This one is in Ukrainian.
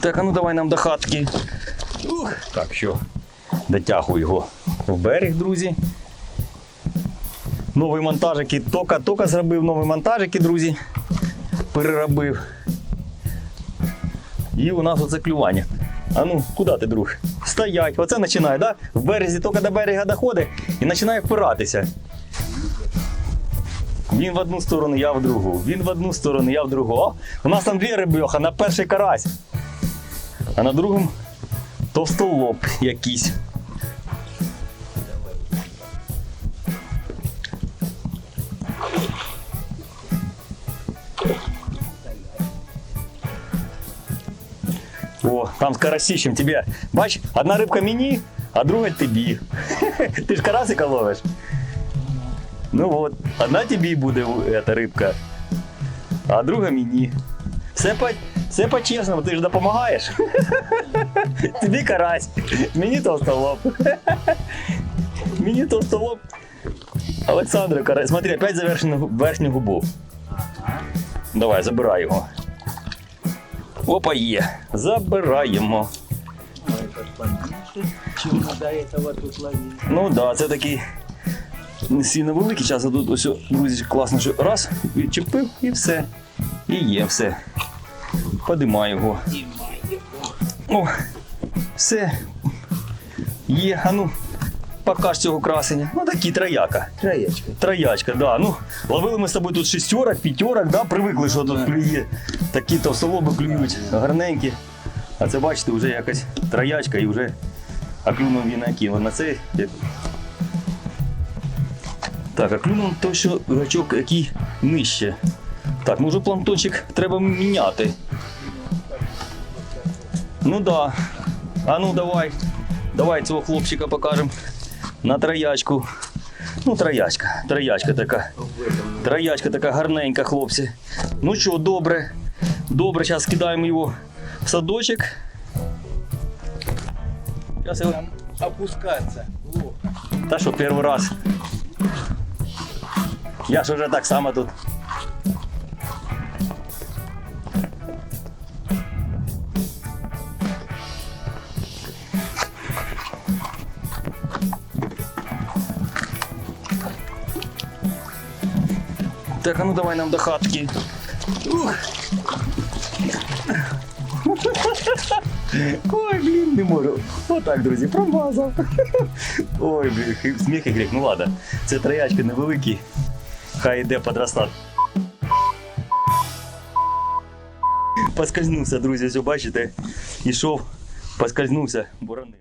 Так, а ну давай нам до хатки. Ух, так, що, дотягую його в берег, друзі. Новий монтажики, тока, тока зробив нові монтажики, друзі. Переробив. І у нас оце клювання. А ну, куди ти, друг? Стоять. Оце починає, да? В березі тільки до берега доходить і починає впиратися. Він в одну сторону, я в другу. Він в одну сторону, я в другу. О, у нас там дві рибьоха, на перший карась. А на другому товстолоб якийсь. О, там з карасищем тебе. Бач, одна рибка мені, а друга тобі. Ти ж карасика ловиш. Ну от, одна тобі буде эта рибка, а друга мені. Все по, все по-чесному, ти ж допомагаєш. Тобі карась, мені толстолоб. Мені толстолоб. Олександру карась. Смотри, опять за верхню, верхню губу. Давай, забирай його. Опа, є. Забираємо. Ну, этот поменьше, чем мы до этого тут ловили. Ну так, да, це такий не сильно великий час, а тут ось, друзі, класно, що раз, відчепив і все. І є все. Подимай його. О, все. Є, а ну, покаж цього красення. Ну такий трояка. Троечка. Троячка, да. Ну, ловили ми з тобою тут шістерок, п'ятерок, да, привикли, що тут клює. Такі товстолоби клюють, гарненькі. А це бачите, вже якась троячка і вже а клюнув він на який? На цей. Так, а клюнув той, що гачок який нижче. Так, може планктончик треба міняти. Ну да. А ну давай. Давай цього хлопчика покажемо. На троячку. Ну, троячка, троячка така. Троячка така гарненька, хлопці. Ну що, добре. Добре, зараз скидаємо його в садочок. Зараз його... Опускаться. Во. Та що, перший раз. Я ж вже так само тут. Так, а ну давай нам до хатки. Ух. Ой, блін, не можу. Отак, друзі, промазав. Ой, блін, сміх і гріх. Ну ладно, це троячки невеликі. Хай йде подросла. Поскользнувся, друзі, все бачите, ішов, поскользнувся, боронив.